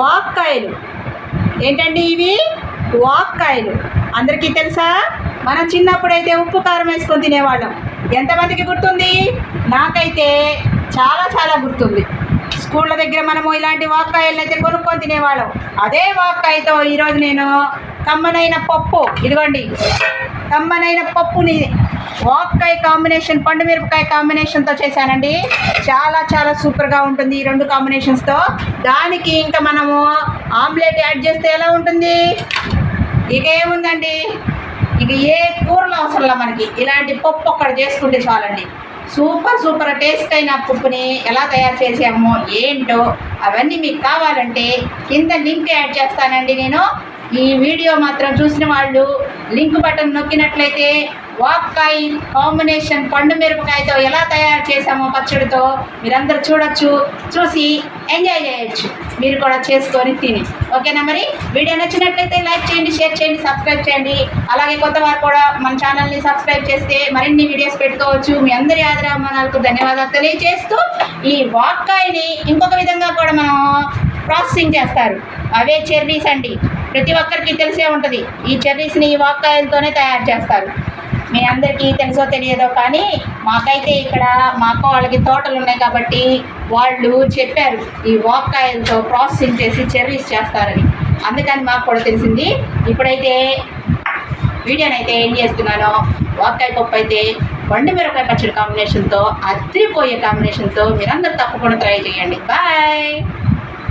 వాక్కాయలు. ఏంటండి ఇవి? వాక్కాయలు. అందరికీ తెలుసా? మనం చిన్నప్పుడైతే ఉప్పు కారం వేసుకొని తినేవాళ్ళం. ఎంతమందికి గుర్తుంది? నాకైతే చాలా చాలా గుర్తుంది. స్కూళ్ళ దగ్గర మనము ఇలాంటి వాక్కాయలను అయితే కొనుక్కొని తినేవాళ్ళం. అదే వాక్కాయతో ఈరోజు నేను కమ్మనైన పప్పు ఇదిగోండి. కమ్మనైన పప్పుని వాక్కాయ కాంబినేషన్ పండు మిరపకాయ కాంబినేషన్తో చేశానండి. చాలా చాలా సూపర్గా ఉంటుంది ఈ రెండు కాంబినేషన్స్తో. దానికి ఇంకా మనము ఆమ్లెట్ యాడ్ చేస్తే ఎలా ఉంటుంది? ఇక ఏముందండి? ఇక ఏ కూరలు అవసరంలా మనకి? ఇలాంటి పప్పు ఒక్కటి చేసుకుంటే చాలండి. సూపర్ సూపర్ టేస్ట్ అయిన పప్పుని ఎలా తయారు చేసామో ఏంటో అవన్నీ మీకు కావాలంటే కింద లింక్ యాడ్ చేస్తానండి నేను. ఈ వీడియో మాత్రం చూసిన వాళ్ళు లింక్ బటన్ నొక్కినట్లయితే వాక్కాయ కాంబినేషన్ పండు మిరపకాయతో ఎలా తయారు చేసామో పచ్చడితో మీరందరూ చూడొచ్చు చూసి ఎంజాయ్ చేయొచ్చు. మీరు కూడా చేసుకొని తిని. ఓకేనా మరి? వీడియో నచ్చినట్లయితే లైక్ చేయండి షేర్ చేయండి సబ్స్క్రైబ్ చేయండి. అలాగే కొత్త వారు కూడా మన ఛానల్ని సబ్స్క్రైబ్ చేస్తే మరిన్ని వీడియోస్ పెట్టుకోవచ్చు. మీ అందరి ఆదరామానాలకు ధన్యవాదాలు తెలియజేస్తూ ఈ వాక్కాయని ఇంకొక విధంగా కూడా మనం ప్రాసెసింగ్ చేస్తారు. అవే చెర్రీస్ అండి. ప్రతి ఒక్కరికి తెలిసే ఉంటుంది. ఈ చెర్రీస్ని ఈ వాక్కాయలతోనే తయారు చేస్తారు. మీ అందరికీ తెలుసో తెలియదో కానీ మాకైతే ఇక్కడ మా అక్క వాళ్ళకి తోటలు ఉన్నాయి కాబట్టి వాళ్ళు చెప్పారు ఈ వాక్కాయలతో ప్రాసెసింగ్ చేసి చెర్రీస్ చేస్తారని. అందుకని మాకు కూడా తెలిసింది. ఇప్పుడైతే వీడియోనైతే ఏం చేస్తున్నాను. వాక్కాయ పప్పు అయితే పండు మిరపకాయ పచ్చడి కాంబినేషన్తో అదిరిపోయే కాంబినేషన్తో మీరందరూ తప్పకుండా ట్రై చేయండి. బాయ్